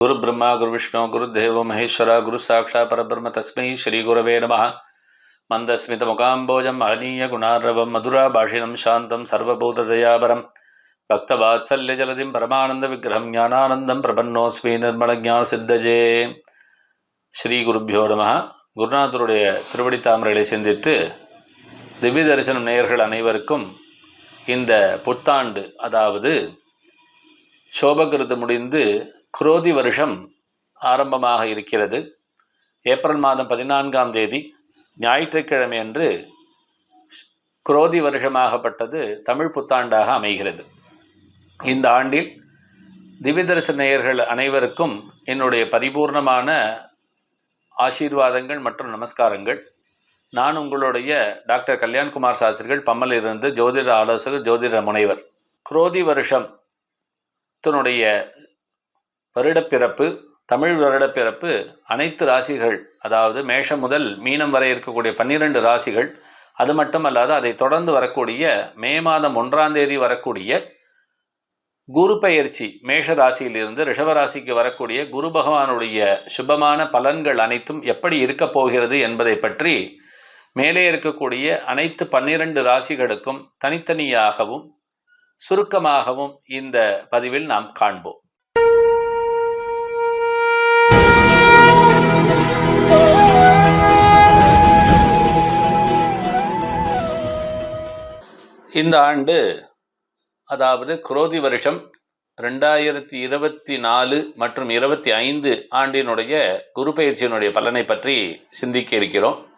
குரு பிரம்மா குரு விஷ்ணு குரு தேவ மகேஸ்வர குரு சாட்சா பரபிரம்ம தஸ்மை ஸ்ரீ குரவே நம. மந்தஸ்மித முகாம்போஜம் மகனீய குணார்வம் மதுரா பாஷினம் சாந்தம் சர்வபூததயாபரம். பக்தவாத்சல்ய ஜலதிம் பரமானந்த விக்கிரகம் ஞானானந்தம் பிரபன்னோஸ்மி நிர்மல சித்தஜே. ஸ்ரீ குருப்பியோ நம. குருநாதருடைய திருவடி தாமரைகளை சிந்தித்து திவ்ய தரிசனம் நேயர்கள் அனைவருக்கும் இந்த புத்தாண்டு அதாவது சோபகிருத்து முடிந்து குரோதி வருஷம் ஆரம்பமாக இருக்கிறது. ஏப்ரல் மாதம் பதினான்காம் தேதி ஞாயிற்றுக்கிழமை அன்று குரோதி வருஷமாகப்பட்டது தமிழ் புத்தாண்டாக அமைகிறது. இந்த ஆண்டில் திவ்யதரிசன நேயர்கள் அனைவருக்கும் என்னுடைய பரிபூர்ணமான ஆசீர்வாதங்கள் மற்றும் நமஸ்காரங்கள். நான் உங்களுடைய டாக்டர் கல்யாண்குமார் சாஸ்திரிகள் பம்மலிருந்து ஜோதிட ஆலோசகர் ஜோதிட முனைவர். குரோதி வருஷம் தன்னுடைய வருடப்பிறப்பு தமிழ் வருடப்பிறப்பு அனைத்து ராசிகள் அதாவது மேஷம் முதல் மீனம் வரை இருக்கக்கூடிய பன்னிரண்டு ராசிகள் அது மட்டுமல்லாது அதை தொடர்ந்து வரக்கூடிய மே மாதம் ஒன்றாம் தேதி வரக்கூடிய குரு பெயர்ச்சி மேஷ ராசியிலிருந்து ரிஷபராசிக்கு வரக்கூடிய குரு பகவானுடைய சுபமான பலன்கள் அனைத்தும் எப்படி இருக்கப் போகிறது என்பதை பற்றி மேலே இருக்கக்கூடிய அனைத்து பன்னிரண்டு ராசிகளுக்கும் தனித்தனியாகவும் சுருக்கமாகவும் இந்த பதிவில் நாம் காண்போம். இந்த ஆண்டு அதாவது குரோதி வருஷம் ரெண்டாயிரத்தி இருபத்தி நாலு மற்றும் இருபத்தி ஐந்து ஆண்டினுடைய குரு பயிற்சியினுடைய பலனை பற்றி சிந்திக்க இருக்கிறோம்.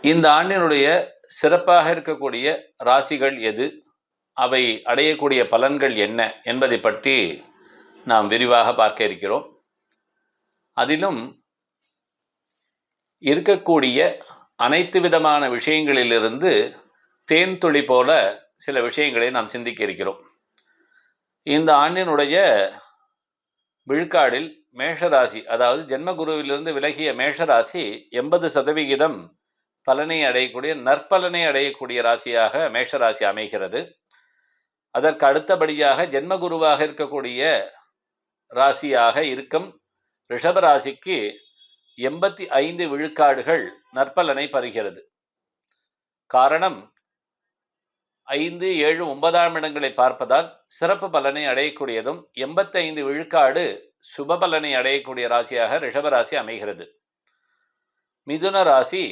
இந்த ஆண்டினுடைய சிறப்பாக இருக்கக்கூடிய ராசிகள் எது? அவை அடையக்கூடிய பலன்கள் என்ன என்பதை பற்றி நாம் விரிவாக பார்க்க இருக்கிறோம். அதிலும் இருக்கக்கூடிய அனைத்து விதமான விஷயங்களிலிருந்து தேன் துளி போல சில விஷயங்களை நாம் சிந்திக்க இருக்கிறோம். இந்த ஆண்டினுடைய விழுக்காடில் மேஷராசி அதாவது ஜென்மகுருவிலிருந்து விலகிய மேஷராசி எண்பது சதவிகிதம் பலனை அடையக்கூடிய நற்பலனை அடையக்கூடிய ராசியாக மேஷராசி அமைகிறது. அதற்கு அடுத்தபடியாக ஜென்மகுருவாக இருக்கக்கூடிய ராசியாக இருக்கும் ரிஷபராசிக்கு எண்பத்தி ஐந்து விழுக்காடுகள் நற்பலனை பருகிறது. காரணம் ஐந்து ஏழு ஒன்பதாம் இடங்களை பார்ப்பதால் சிறப்பு பலனை அடையக்கூடியதும் எண்பத்தைந்து விழுக்காடு சுப பலனை அடையக்கூடிய ராசியாக ரிஷபராசி அமைகிறது. மிதுன ராசி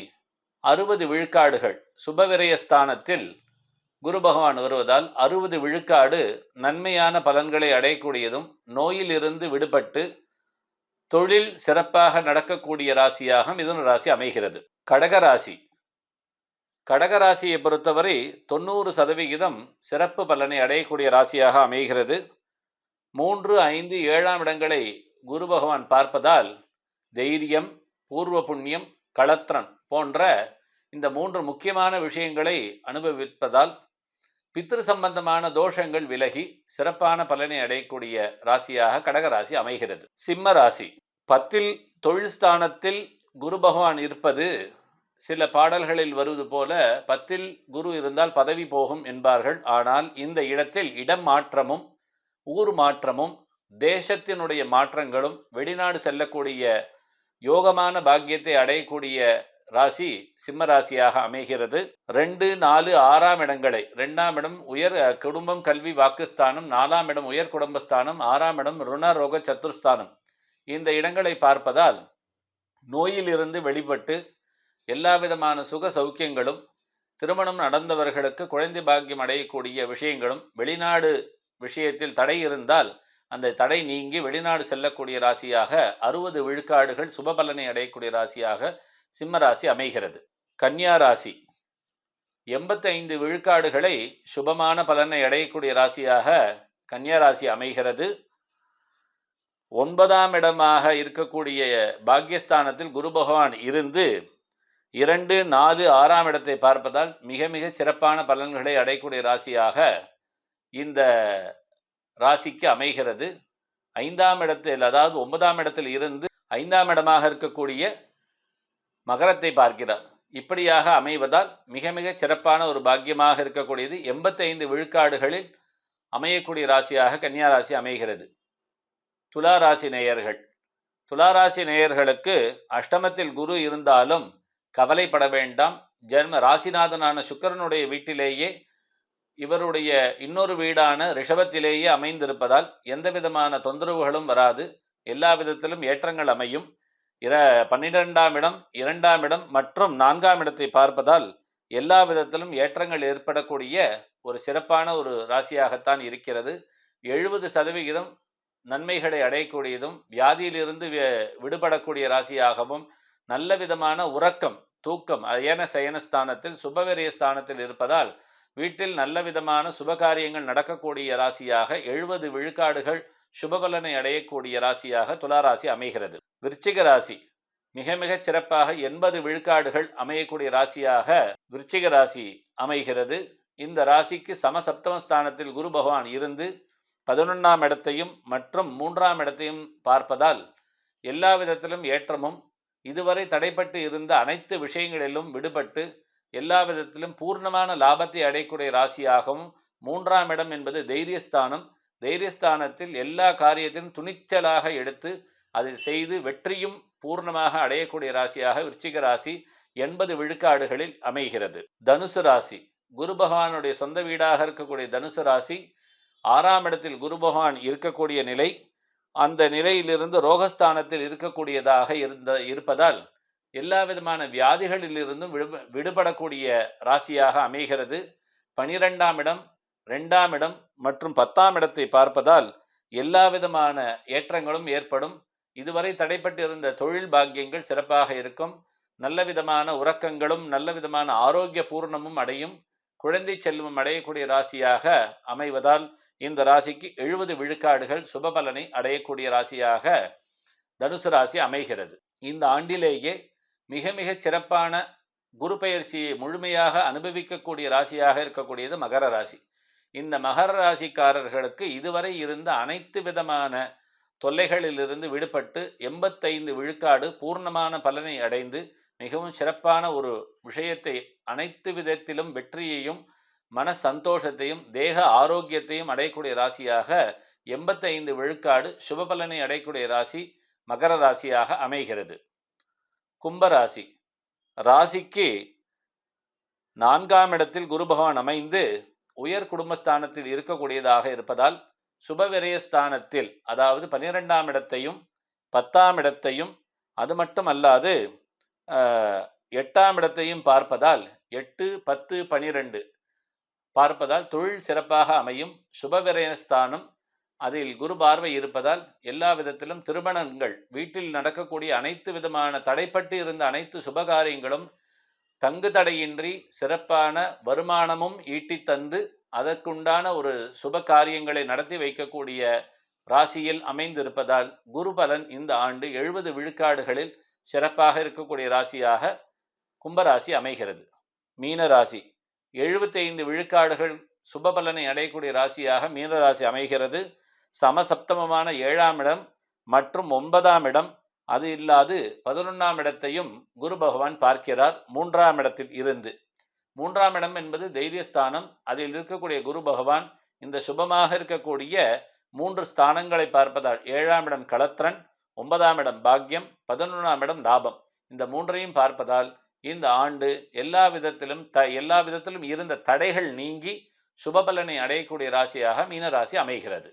அறுபது விழுக்காடுகள். சுபவிரயஸ்தானத்தில் குரு பகவான் வருவதால் அறுபது விழுக்காடு நன்மையான பலன்களை அடையக்கூடியதும் நோயிலிருந்து விடுபட்டு தொழில் சிறப்பாக நடக்கக்கூடிய ராசியாக மிதுன ராசி அமைகிறது. கடகராசி கடகராசியை பொறுத்தவரை தொண்ணூறு சதவிகிதம் சிறப்பு பலனை அடையக்கூடிய ராசியாக அமைகிறது. மூன்று ஐந்து ஏழாம் இடங்களை குரு பகவான் பார்ப்பதால் தைரியம் பூர்வ புண்ணியம் களத்திரன் போன்ற இந்த மூன்று முக்கியமான விஷயங்களை அனுபவிப்பதால் பித்ரு சம்பந்தமான தோஷங்கள் விலகி சிறப்பான பலனை அடையக்கூடிய ராசியாக கடகராசி அமைகிறது. சிம்ம ராசி. பத்தில் தொழில் ஸ்தானத்தில் குரு பகவான் இருப்பது சில பாடல்களில் வருவது போல பத்தில் குரு இருந்தால் பதவி போகும் என்பார்கள். ஆனால் இந்த இடத்தில் இடம் மாற்றமும் ஊர் மாற்றமும் தேசத்தினுடைய மாற்றங்களும் வெளிநாடு செல்லக்கூடிய யோகமான பாக்கியத்தை அடையக்கூடிய ராசி சிம்ம ராசியாக அமைகிறது. ரெண்டு நாலு ஆறாம் இடங்களை ரெண்டாம் இடம் உயர் குடும்பம் கல்வி வாக்குஸ்தானம் நாலாம் இடம் உயர் குடும்பஸ்தானம் ஆறாம் இடம் ருண ரோக சத்துர்ஸ்தானம். இந்த இடங்களை பார்ப்பதால் நோயிலிருந்து வெளிப்பட்டு எல்லா விதமான சுக சௌக்கியங்களும் திருமணம் நடந்தவர்களுக்கு குழந்தை பாக்கியம் அடையக்கூடிய விஷயங்களும் வெளிநாடு விஷயத்தில் தடை இருந்தால் அந்த தடை நீங்கி வெளிநாடு செல்லக்கூடிய ராசியாக அறுபது விழுக்காடுகள் சுபபலனை அடையக்கூடிய ராசியாக சிம்ம ராசி அமைகிறது. கன்னியா ராசி. எண்பத்தைந்து விழுக்காடுகளை சுபமான பலனை அடையக்கூடிய ராசியாக கன்னியா ராசி அமைகிறது. ஒன்பதாம் இடமாக இருக்கக்கூடிய பாக்கியஸ்தானத்தில் குரு பகவான் இருந்து இரண்டு நாலு ஆறாம் இடத்தை பார்ப்பதால் மிக மிக சிறப்பான பலன்களை அடையக்கூடிய ராசியாக இந்த ராசிக்கு அமைகிறது. ஐந்தாம் இடத்தில் அதாவது ஒன்பதாம் இடத்தில் இருந்து ஐந்தாம் இடமாக இருக்கக்கூடிய மகரத்தை பார்க்கிறார். இப்படியாக அமைவதால் மிக மிக சிறப்பான ஒரு பாக்கியமாக இருக்கக்கூடியது. எண்பத்தைந்து விழுக்காடுகளில் அமையக்கூடிய ராசியாக கன்னியா ராசி அமைகிறது. துலா ராசி நேயர்கள். துலா ராசி நேயர்களுக்கு அஷ்டமத்தில் குரு இருந்தாலும் கவலைப்பட வேண்டாம். ஜென்ம ராசிநாதனான சுக்கரனுடைய வீட்டிலேயே இவருடைய இன்னொரு வீடான ரிஷபத்திலேயே அமைந்திருப்பதால் எந்த விதமான தொந்தரவுகளும் வராது. எல்லா விதத்திலும் ஏற்றங்கள் அமையும். இர பன்னிரெண்டாம் இடம் இரண்டாம் இடம் மற்றும் நான்காம் இடத்தை பார்ப்பதால் எல்லா விதத்திலும் ஏற்றங்கள் ஏற்படக்கூடிய ஒரு சிறப்பான ஒரு ராசியாகத்தான் இருக்கிறது. எழுபது சதவிகிதம் நன்மைகளை அடையக்கூடியதும் வியாதியிலிருந்து வி- விடுபடக்கூடிய ராசியாகவும் நல்ல விதமான உறக்கம் தூக்கம் அயன சயன ஸ்தானத்தில் சுபவிரய ஸ்தானத்தில் இருப்பதால் வீட்டில் நல்ல விதமான சுபகாரியங்கள் நடக்கக்கூடிய ராசியாக எழுபது விழுக்காடுகள் சுபபலனை அடையக்கூடிய ராசியாக துளாராசி அமைகிறது. விருச்சிக ராசி மிக மிக சிறப்பாக எண்பது விழுக்காடுகள் அமையக்கூடிய ராசியாக விருச்சிக ராசி அமைகிறது. இந்த ராசிக்கு சமசப்தம ஸ்தானத்தில் குரு பகவான் இருந்து பதினொன்றாம் இடத்தையும் மற்றும் மூன்றாம் இடத்தையும் பார்ப்பதால் எல்லா விதத்திலும் ஏற்றமும் இதுவரை தடைப்பட்டு இருந்த அனைத்து விஷயங்களிலும் விடுபட்டு எல்லா விதத்திலும் பூர்ணமான லாபத்தை அடையக்கூடிய ராசியாகவும் மூன்றாம் இடம் என்பது தைரியஸ்தானம். தைரியஸ்தானத்தில் எல்லா காரியத்திலும் துணிச்சலாக எடுத்து அதில் செய்து வெற்றியும் பூர்ணமாக அடையக்கூடிய ராசியாக விருச்சிக ராசி எண்பது விழுக்காடுகளில் அமைகிறது. தனுசு ராசி. குரு பகவானுடைய சொந்த வீடாக இருக்கக்கூடிய தனுசு ராசி. ஆறாம் இடத்தில் குரு பகவான் இருக்கக்கூடிய நிலை. அந்த நிலையிலிருந்து ரோகஸ்தானத்தில் இருக்கக்கூடியதாக இருந்த இருப்பதால் எல்லா விதமான வியாதிகளிலிருந்தும் விடு விடுபடக்கூடிய ராசியாக அமைகிறது. பனிரெண்டாம் இடம் ரெண்டாம் இடம் மற்றும் பத்தாம் இடத்தை பார்ப்பதால் எல்லா விதமான ஏற்றங்களும் ஏற்படும். இதுவரை தடைப்பட்டிருந்த தொழில் பாக்கியங்கள் சிறப்பாக இருக்கும். நல்ல விதமான உறக்கங்களும் நல்ல விதமான ஆரோக்கிய பூர்ணமும் அடையும். குழந்தை செல்வம் அடையக்கூடிய ராசியாக அமைவதால் இந்த ராசிக்கு எழுபது விழுக்காடுகள் சுபபலனை அடையக்கூடிய ராசியாக தனுசு ராசி அமைகிறது. இந்த ஆண்டிலேயே மிக மிக சிறப்பான குரு பயிற்சியை முழுமையாக அனுபவிக்கக்கூடிய ராசியாக இருக்கக்கூடியது மகர ராசி. இந்த மகர ராசிக்காரர்களுக்கு இதுவரை இருந்த அனைத்து விதமான தொல்லைகளிலிருந்து விடுபட்டு எண்பத்தைந்து விழுக்காடு பூர்ணமான பலனை அடைந்து மிகவும் சிறப்பான ஒரு விஷயத்தை அனைத்து விதத்திலும் வெற்றியையும் மன சந்தோஷத்தையும் தேக ஆரோக்கியத்தையும் அடையக்கூடிய ராசியாக எண்பத்தைந்து விழுக்காடு சுபபலனை அடையக்கூடிய ராசி மகர ராசியாக அமைகிறது. கும்பராசி ராசிக்கு நான்காம் இடத்தில் குரு பகவான் அமைந்து உயர் குடும்பஸ்தானத்தில் இருக்கக்கூடியதாக இருப்பதால் சுபவிரயஸ்தானத்தில் அதாவது பன்னிரெண்டாம் இடத்தையும் பத்தாம் இடத்தையும் அது மட்டும் அல்லாது எட்டாம் இடத்தையும் பார்ப்பதால் எட்டு பத்து பனிரெண்டு பார்ப்பதால் தொழில் சிறப்பாக அமையும் சுபவிரயஸ்தானம் அதில் குரு பார்வை இருப்பதால் எல்லா விதத்திலும் திருமணங்கள் வீட்டில் நடக்கக்கூடிய அனைத்து விதமான தடைப்பட்டு இருந்த அனைத்து சுபகாரியங்களும் தங்கு தடையின்றி சிறப்பான வருமானமும் ஈட்டித் தந்து அதற்குண்டான ஒரு சுப காரியங்களை நடத்தி வைக்கக்கூடிய ராசியில் அமைந்திருப்பதால் குரு பலன் இந்த ஆண்டு எழுபது விழுக்காடுகளில் சிறப்பாக இருக்கக்கூடிய ராசியாக கும்பராசி அமைகிறது. மீன ராசி. எழுபத்தைந்து விழுக்காடுகள் சுபபலனை அடையக்கூடிய ராசியாக மீனராசி அமைகிறது. சமசப்தமமான ஏழாம் இடம் மற்றும் ஒன்பதாம் இடம். அது இல்லாது பதினொன்றாம் இடத்தையும் குரு பகவான் பார்க்கிறார். மூன்றாம் இடத்தில் இருந்து. மூன்றாம் இடம் என்பது தைரியஸ்தானம். அதில் இருக்கக்கூடிய குரு பகவான் இந்த சுபமாக இருக்கக்கூடிய மூன்று ஸ்தானங்களை பார்ப்பதால் ஏழாம் இடம் களத்திரன் ஒன்பதாம் இடம் பாக்கியம் பதினொன்றாம் இடம் லாபம். இந்த மூன்றையும் பார்ப்பதால் இந்த ஆண்டு எல்லா விதத்திலும் த எல்லா விதத்திலும் இருந்த தடைகள் நீங்கி சுபபலனை அடையக்கூடிய ராசியாக மீன ராசி அமைகிறது.